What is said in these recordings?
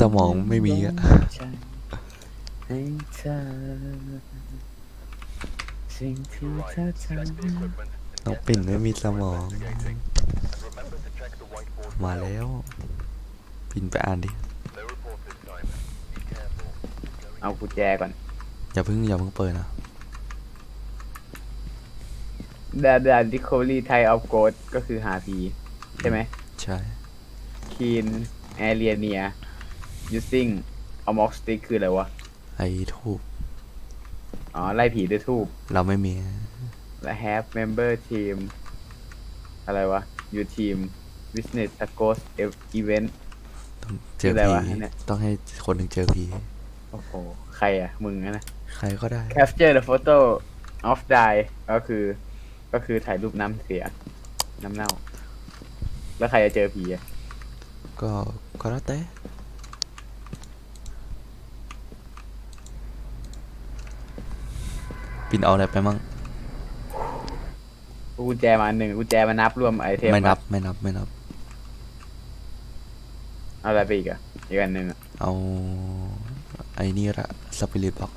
สมองไม่มีอะให้เธอสิ่งที่เธอทำน้องปิ่นไม่มีสมอง มาแล้ว ปิ่นไปอ่านดิ เอากุญแจก่อน อย่าเพิ่งอย่าเพิ่งเปิดนะดาดาดิโคลีไทออฟโกดก็คือหาผีใช่ไหม ใช่คีนแอเรียเนีย using a mock stick คืออะไรวะ ไอ้ทูบอ๋อ ไล่ผีด้วยทูบเราไม่มีและ have member team อะไรวะ your team business a ghost event ต้องเจอคืออะไรผีวะเนี่ยต้องให้คนหนึ่งเจอผีโอ้โห ใครอะมึงอะนะ ใครก็ได้ capture the photo of die ก็คือ ก็คือถ่ายรูปน้ำเสีย น้ำเน่า แล้วใครจะเจอผีอะก็ก็แล้วแต่ ปิ่นเอาอะไรไปมั่งกุญแจมาหนึ่งกุญแจมานับรวมไอเทมไม่นับปะไม่นับไม่นับ เอาอะไรไปอีกอะอีกอันหนึ่งอะเอาไอ้นี่ละสปิริตบ็อก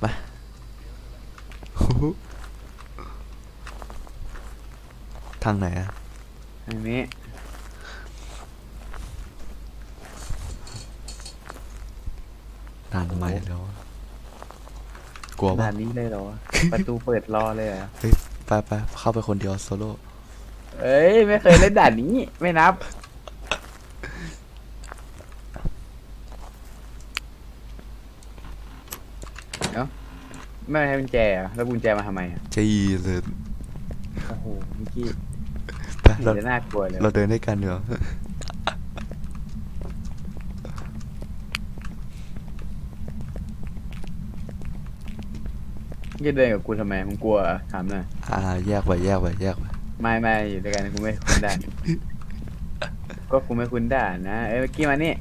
ไปทางไหนอะอันนี้นานไหมแล้วอะ กลัวขปะนาดนี้เลยเหรอ ประตูเปิดรอเลยเหรอเฮ้ยไปไปเข้าไปคนเดียวโซโล่เอ้ย ไม่เคยเล่นด่านนี้ ไม่นับ เอ้าไม่ให้กุญแจเหรอะแล้วกุญแจมาทำไมอะจีเลยโอ้โหเมื่อกี้ไปเห็นเราจะน่ากลัวเลย เราเดินด้วยกันเดี๋ยวา จะเดินกับกูทำไมมึงกลัวเหรอถามหน่อยอ่า แยกไปแยกไปแยกไปไม่ไม่อยู่ด้วยกันกูไม่คุ้นด่าน ก็กูไม่คุ้นด่านนะ เอ้ยเมื่อกี้มานี่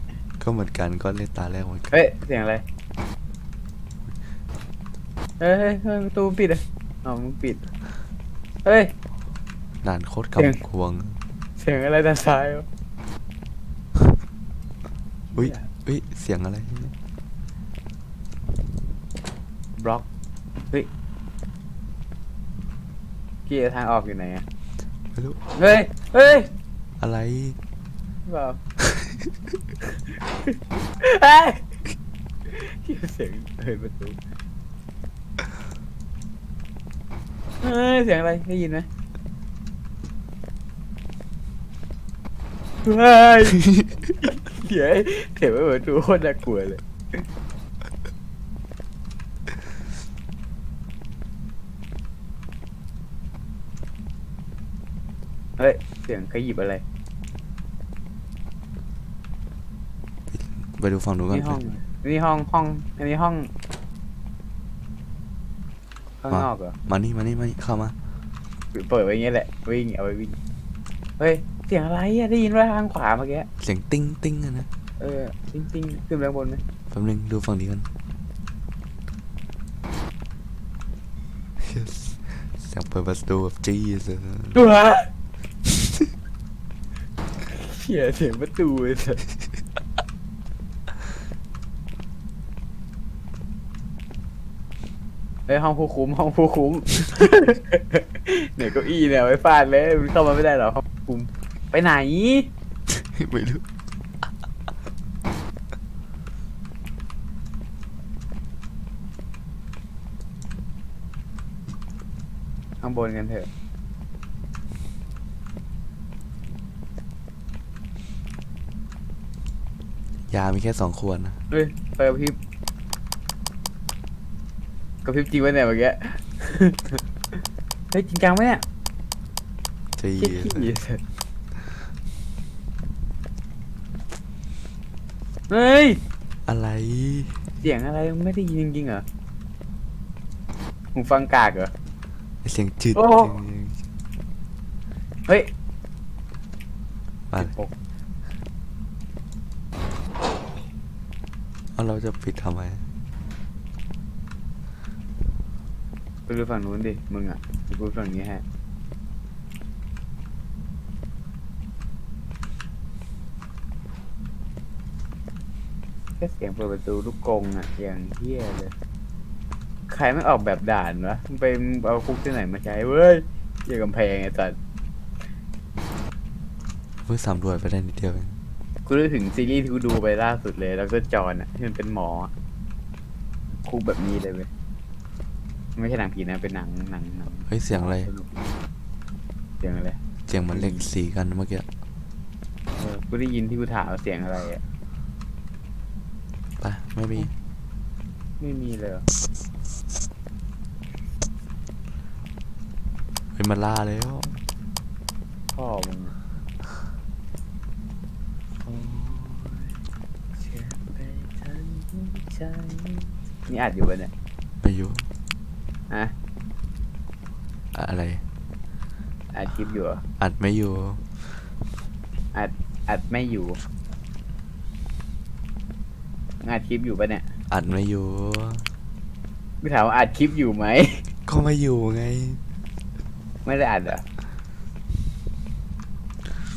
ก็เหมือนกันก็เล่นตาแรกเหมือนกันเฮ้ย เสียงอะไร เฮ้ยเฮ้ยเฮ้ยประตูปิดอะอ๋อมึงปิด เฮ้ย นานโคตรเสียงกำควงเสียงอะไรด้านซ้ายวะอุ้ยอุ้ยเสียงอะไรบล็อก เฮ้ยกี้ทางออกอยู่ไหนอะไม่รู้เฮ้ย เฮ้ยอะไร เปล่าเฮ้ยกี้เสียงเฮ้ยประตูเฮ้ยเสียงอะไรได้ยินไหมเฮ้ยเดี๋ยวเสียงประตูโคตรน่ากลัวเลย เฮ้ย เสียงใครหยิบอะไรไปดูฝั่งนู้นกันนี่ห้องนี่ห้องห้องอันนี้ห้องข้างนอกเหรอมานี่มานี่มานี่เข้ามาเปิดไว้อย่างเงี้ยแหละวิ่งเอาไว้วิ่งเฮ้ยเสียงอะไรอะได้ยินว่าทางขวาเมื่อกี้เสียงติ้งติ้งอะนะเออจริงๆขึ้นไปข้างบนไหมแป๊บนึงดูฝั่งนี้กัน Yes เสียงเปิดประตูแบบจี้เลยตัว เสียเสียงประตูเลยสัสเฮ้ยห้องผู้คุ้มห้องผู้คุ้ม เนี่ยเก้าอี้เนี่ยเอาไว้ฟาดเลยมันเข้ามาไม่ได้หรอกห้องผู้คุ้ม ไปไหน ไม่รู้ข้างบนกันเถอะ ยามีแค่สองขวดนะเฮ้ยไปกับพริบกับพริบจริงไว้เนี่ยเมื่อกี้ เฮ้ยจริงจังไหมเนี่ยจริย็นขี้เฮ้ย อะไร เสียงอะไรไม่ได้ยินจริงๆเหรอมึฟังกากเหรอ เสียงจืดเฮ้ย ๆม เราจะปิดทำไม ไปดูฝั่งนู้นดิ มึงอะกูฝั่งนี้แฮะ แค่เสียงเปิดประตูลูกกรงอะ อย่างเที่ยเลย ใครไม่ออกแบบด่านวะมึงไปเอาคุกที่ไหนมาใช้เว้ยเกี่ยกับแพงไอ้สัสเพิ่งสำรวจไปได้นิดเดียวเอง กูนึกถึงซีรีส์ที่กูดูไปล่าสุดเลย แล้วก็จอนอะที่มันเป็นหมอคุกแบบนี้เลยเว้ยไม่ใช่หนังผีนะเป็นหนังหนังหนังเฮ้ยเสียงอะไรสนุกเสียงอะไรเสียงเหมันเหล็กสีกันเมื่อกี้เออกูได้ยินที่กูถามว่าเสียงอะไรอะไปไม่มีไม่มีเลยเหรอเฮ้ยมันล่าแล้วพ่อมึงอะ ใจนี่อัดอยู่ปะเนี่ยไม่อยู่ฮะอะอะไร อัดคลิปอยู่เหรออัดไม่อยู่ อัดอัดไม่อยู่อัดคลิปอยู่ปะเนี่ยอัดไม่อยู่กูถามว่าอัดคลิปอยู่ไหม ก็ไม่อยู่ไง ไม่ได้อัดเหรอ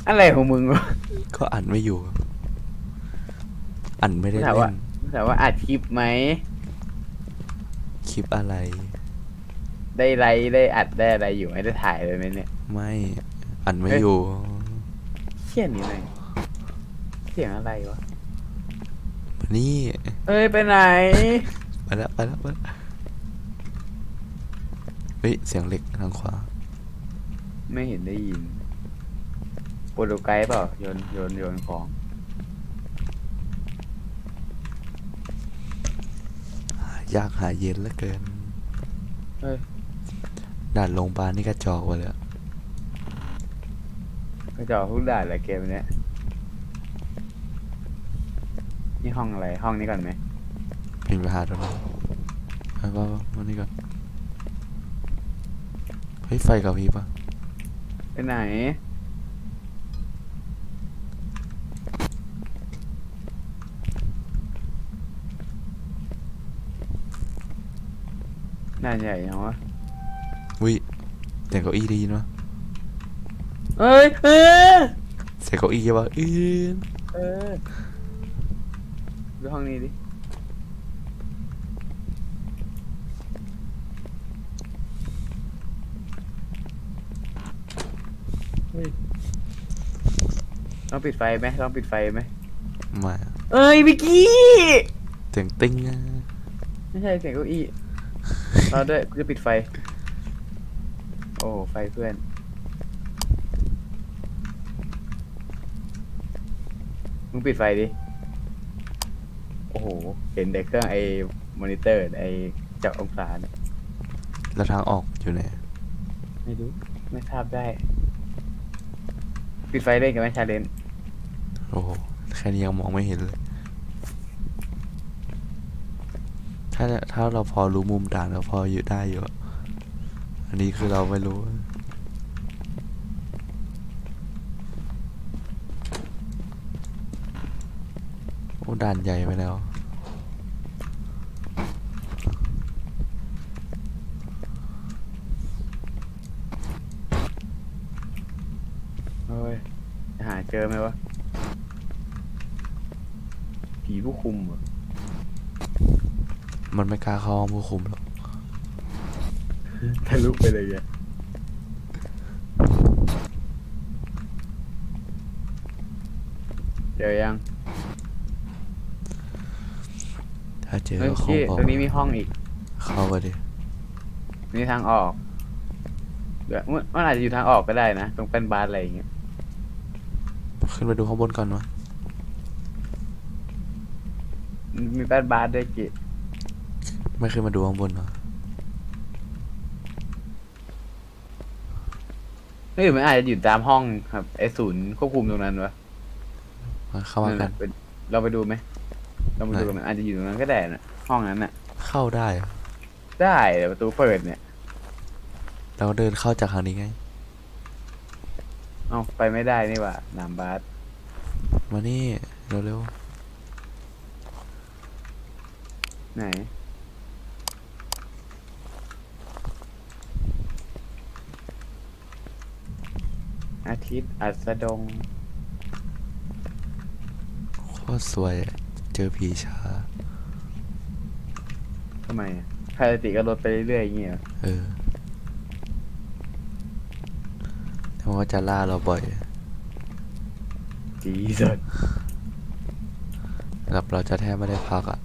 อะไรของมึงวะก็อัดไม่อยู่ อัดไม่ได้ถามเล่ว่าน ถามว่าอัดคลิปไหม คลิปอะไร ได้ไลฟ์ได้อัดได้อะไรอยู่ไหมได้ถ่ายเลยไหมเนี่ย ไม่อัดไม่เอ้ยอยู่ เชี่ยนี่ไงเสียงอะไรวะมานี่เอ้ยไปไหน ไปแล้วไปแล้วไปแล้วเฮ้ยเสียงเหล็กทางขวา ไม่เห็นได้ยินโปรโตไกด์เปล่าโยนโยนโยนของ ยากหาเย็นเหลือเกินเฮ้ยด่านโรงพยาบาลนี่กระจอกไปเลยอะกระจอกทุกด่านเลยเกมเนี้ยนี่ห้องอะไร ห้องนี้ก่อนไหมพิมพ์ไปหาตรงนั้นไปไปไปมานี่ก่อนเฮ้ยไฟกับพริบปะไปไหน ด่านใหญ่ยังวะวิเสียงเก้าอี้ได้ยินปะเอ้ยเออเสียงเก้าอี้ปะอื้อเออดูห้องนี้ดิเฮ้ยลองปิดไฟไหมลองปิดไฟไหมมาอะเอ้ยวิกกี้เสียงติ้งอะไม่ใช่เสียงเก้าอี้ รอด้วยกูจะปิดไฟ โอ้ไฟเพื่อน มึงปิดไฟดิ โอ้โห เห็นแต่เครื่องไอ้มอนิเตอร์ไอ้จับองศาเนี่ยแล้วทางออกอยู่ไหนไม่รู้ ไม่ทราบได้ ปิดไฟเล่นกันไหมชาเลนโอ้โหแค่นี้ยังมองไม่เห็นเลย ถ้าถ้าเราพอรู้มุมด่านเราพออยู่ได้อยู่ อันนี้คือเราไม่รู้โอ้ด่านใหญ่ไปแล้วเฮ้ยจะหาเจอไหมวะผีผู้คุมเหรอ มันไม่กล้าเข้าห้องผู้คุมหรอกทะลุไปเลยไงเจอยังถ้าเจอเฮ้ยก็คงพี่บอกตรงนี้มีห้องอีก เข้าไปดิมีทางออกเดี๋ยวมันมันอาจจะอยู่ทางออกก็ได้นะ ตรงเป็นบาร์อะไรอย่างเงี้ย ขึ้นไปดูข้างบนก่อนวะมีแป้นบาร์ด้วยจิ ไม่ขึ้นมาดูข้างบนเหรอเฮ้ยมันอาจจะอยู่ตามห้องครับไอศูนย์ควบคุมตรงนั้นวะมาเข้ามากันนั่นน่ะเป็นเราไปดูไหมเราไปดูกันมันอาจจะอยู่ตรงนั้นก็ได้นะห้องนั้นน่ะ เข้าได้เหรอได้แต่ประตูเปิดเนี่ย เราเดินเข้าจากทางนี้ไง เอ้าไปไม่ได้นี่หว่าหนามบาสมานี่ เร็วไหน อาทิตย์อัสดงๆโคตรสวยอะเจเจอผีช้า ทำไมอะพาราติก็ลดไปเรื่อยๆอย่างเงี้ยเหรอเออแต่มันก็จะล่าเราบ่อย จีสุดแบบเราจะแทบไม่ได้พักอะ่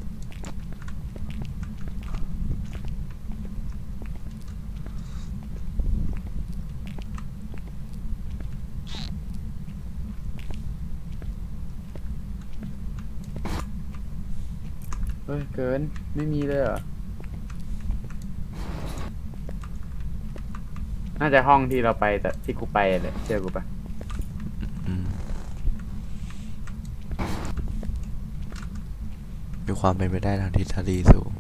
ฮ้ยเกินไม่มีเลยเหรอ น่าจะห้องที่เราไปแต่ที่กูไปเลยเชื่อกูปะมมีความเป็นไปได้ทางทฤษฎีสูง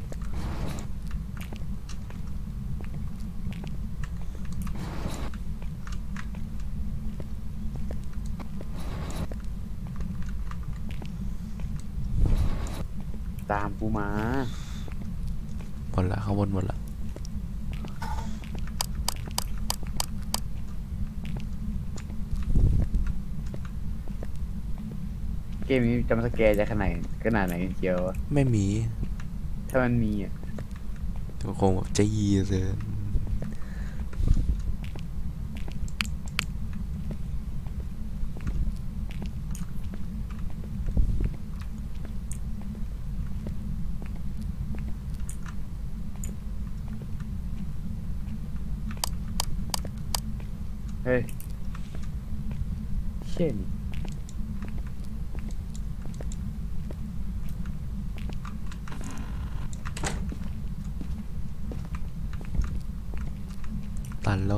ตามกูมาหมดละข้างบนหมดละเกมนี้จำสแกร์จะขนาดขนาดไหนกันเชียววะไม่มีถ้ามันมีอะแต่คงแบบจะยีเลย เฮ้ยเช่นตันโล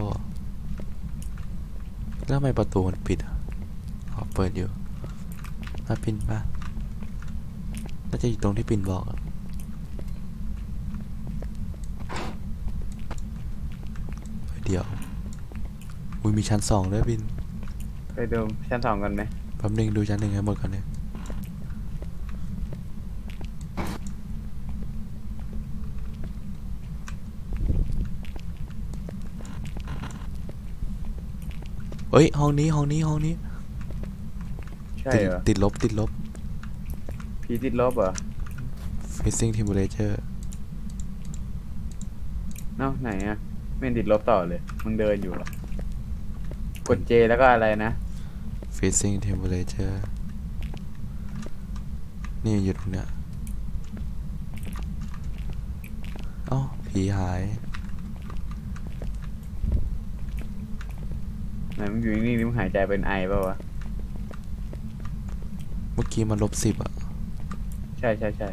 แล้วทำไมประตูมันปิดอะอ๋อเปิดอยู่มาปินมาน่าจะอยู่ตรงที่ปินบอกอะเดี๋ยว อุ้ยมีชั้นสองด้วยปิน ไปดูชั้นสองกันไหมแป๊บนึงดูชั้นหนึ่งให้หมดก่อนเนี่ยเฮ้ยห้องนี้ห้องนี้ห้องนี้ใช่ติดเหรอติดลบติดลบ ผีติดลบเหรอ Facing Temperature เนาะไหนอะไม่ติดลบต่อเลยมึงเดินอยู่เหรอ กดเจแล้วก็อะไรนะ Facing Temperature นี่อยู่ตรงเนี้ยเอ้าผีหาย ไหนมึงอยู่นี่นี่มึงหายใจเป็นไอเปล่าวะ เมื่อกี้มันลบสิบอะใช่ใช่ใช่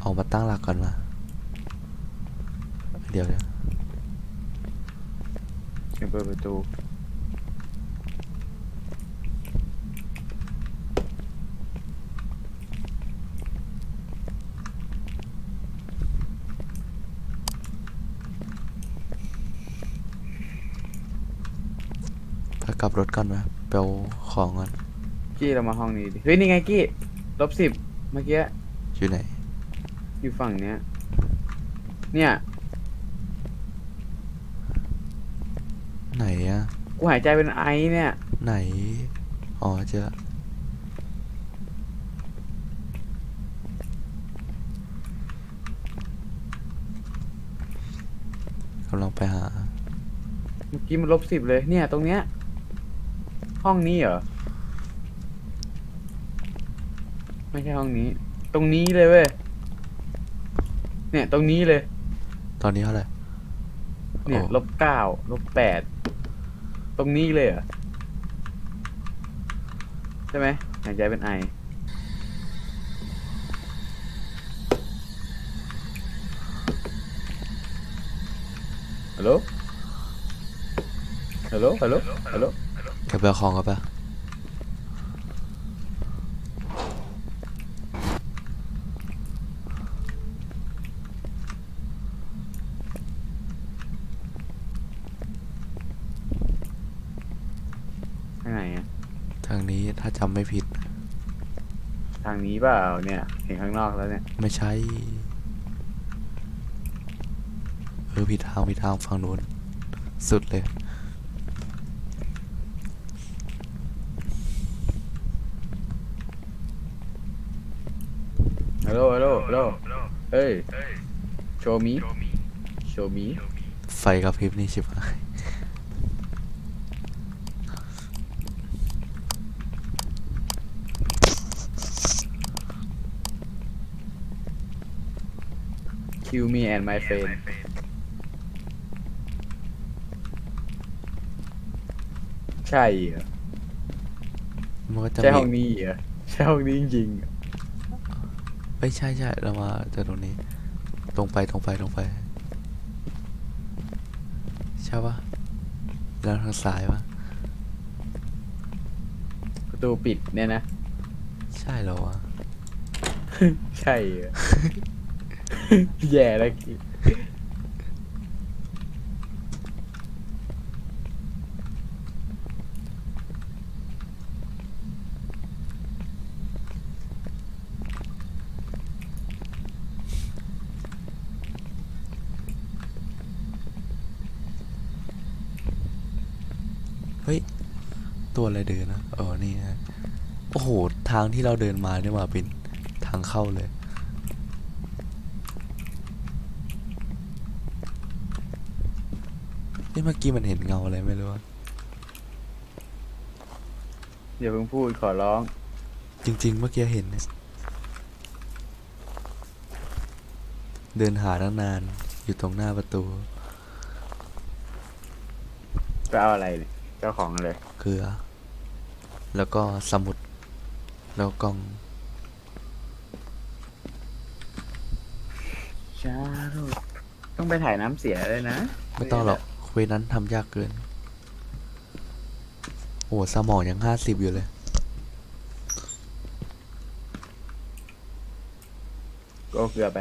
เอามาตั้งหลักก่อนมา เดี๋ยวเดี๋ยวเดี๋ ยวเปิดประตูพากลับรถก่อนไหมไปเอาของก่อนกี้เรามาห้องนี้ดิเฮ้ยนี่ไงกี้ลบสิบเมื่อกี้อยู่ไหนอยู่ฝั่งเนี้ย เนี่ย ไหนอะกูหายใจเป็นไอเนี่ยไหน อ๋อเจอละกำลังไปหา เมื่อกี้มันลบสิบเลยเนี่ย ตรงเนี้ย ห้องนี้เหรอ ไม่ใช่ห้องนี้ ตรงนี้เลยเว้ย เนี่ย ตรงนี้เลย ตอนนี้เท่าไหร่เนี่ยอ๋อลบเก้าลบแปด ตรงนี้เลยเหรอใช่ไหมหายใจเป็นไอ ฮัลโหล ฮัลโหล ฮัลโหล ฮัลโหล กระเอาของกันปะางนี้เปล่าเนี่ย เห็นข้างนอกแล้วเนี่ย ไม่ใช่ เออผิดทางผิดทางฝั่งนู้นสุดเลย ฮัลโหล ฮัลโหล ฮัลโหล เฮ้ย โชว์มี โชว์มี ไฟกับพิบนี่ใช่ไหม คิวมีแอนด์ไมเฟนใช่เหรอมันก็จะใช่ห้มีองนี้เหรอใช่ห้องนี้จริงๆเหรอไม่ใช่ใช่เรามาจากตรงนี้ ตรงไปตรงไปตรงไป ใช่ปะแล้วทางซ้ายปะประตูปิดเนี่ยนะ ใช่เหรอวะ ใช่เหรอ แย่แล้วคิดเฮ้ย ตัวอะไรเดินนะเออนี่นะโอ้โห ทางที่เราเดินมาเนี่ยมาเป็นทางเข้าเลย นี่เมื่อกี้มันเห็นเงาอะไรไม่รู้อะอย่าเพิ่งพูดขอร้อง จริง ๆ เมื่อกี้เห็นเนี่ยเดินหาตั้งนาน อยู่ตรงหน้าประตูไปเอาอะไรเนี่ยเจ้าของเลย เกลือ แล้วก็สมุด แล้วกล้อง ชาโรต้องไปถ่ายน้ำเสียเลยนะ ไม่ต้องหรอกเควสนั้นทำยากเกิน โอ้สมองยังห้าสิบอยู่เลย ก็เอาเกลือไป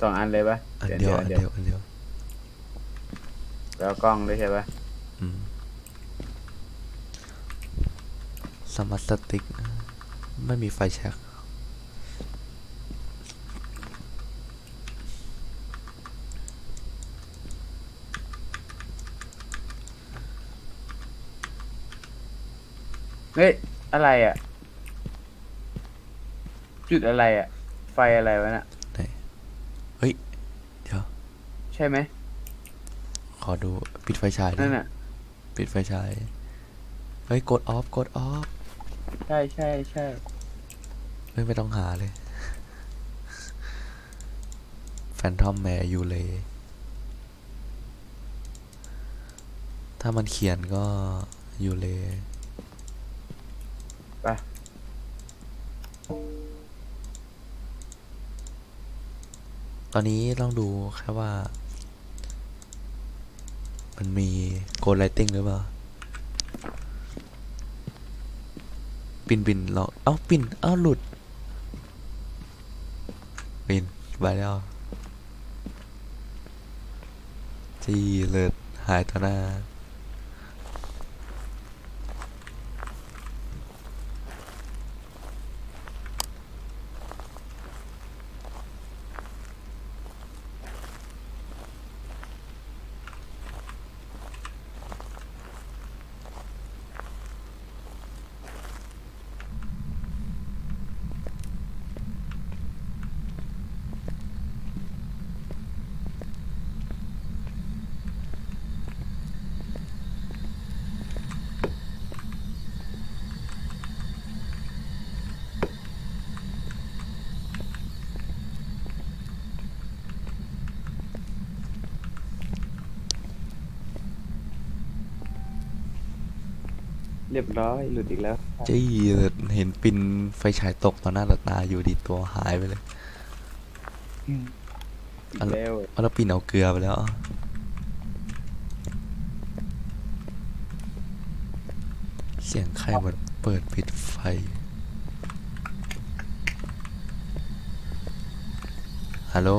สองอันเลยปะอันเดียวอันเดียวอันเดียวแล้วกล้องด้วยใช่ปะอืมสมาร์ทสติ๊กนะไม่มีไฟแช็ก เฮ้ย อะไรอะ จุดอะไรอะ ไฟอะไรวะน่ะไหนเฮ้ย เดี๋ยว ใช่ไหมขอดูปิดไฟฉายดินั่นน่ะ ปิดไฟฉาย เฮ้ย กดออฟ กดออฟ ใช่ใช่ใช่เฮ้ย ไม่ต้องหาเลย แฟนทอมแมร์ยูเล ถ้ามันเขียนก็ยูเล ไปตอนนี้ต้องดูแค่ว่า มันมีโกลไลติงหรือเปล่า ปินปินเราเอ้าปินเอ้าหลุด ปินไปแล้วจีเลิศหายต่อหน้า เรียบร้อยหลุดอีกแล้วจี้เลิศเห็นปินไฟฉายตกต่อหน้าต่อตาอยู่ดีตัวหายไปเลยอีกแล้วเอาแล้วปินเอาเกลือไปแล้วเสียงใครมันเปิดปิดไฟ ฮัลโหล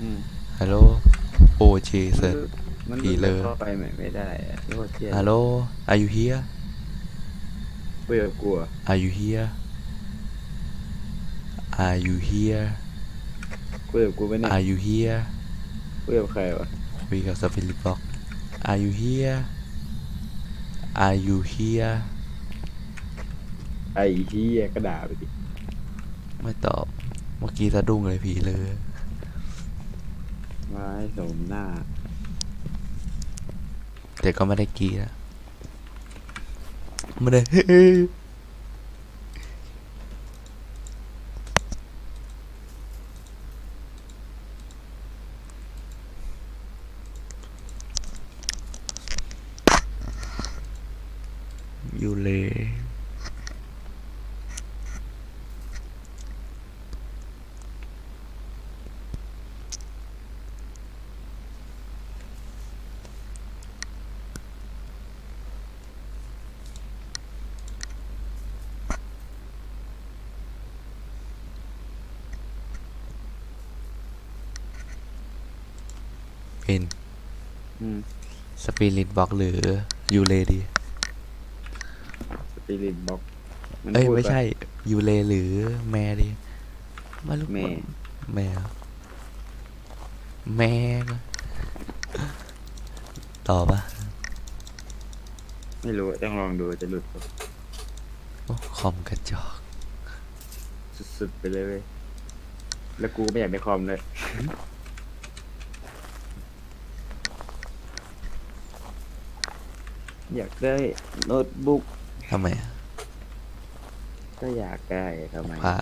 อืมฮัลโหล โอเจเซอร์มันผีเลยเข้าไปไม่ไม่ได้อะโคตรเที่ยฮัลโหล are you here เบื่อกลัว are you here are you here คุยกับกูไปเนี่ย are you here คุยกับใครวะคุยกับสปิริตบ็อก are you here are you here ไอ้ที่กระดาษไปดิไม่ตอบ เมื่อกี้สะดุ้งเลยผีเลยไว้สมหน้า แต่ก็ไม่ได้กรีดอะ ไม่ได้อยู่เลย เป็นอืมสปิริตบ็อกหรือยูเลดี สปิริตบ็อกเอ้ย ไม่ใช่ยูเลหรือแมดีไม่รู้แม่แม่เหรอแม่นะต่อปะไม่รู้ต้องลองดูจะหลุดปะโอ้คอมกระจอกสุดๆไปเลยเว้ยแล้วกูไม่อยากได้คอมเลย อยากได้โน้ตบุ๊กทำไมอะก็อยากได้ทำไมพา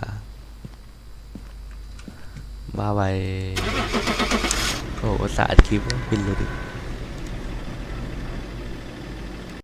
บ้าไปโอ้อุตสาห์อัดคลิปปินเลยดิ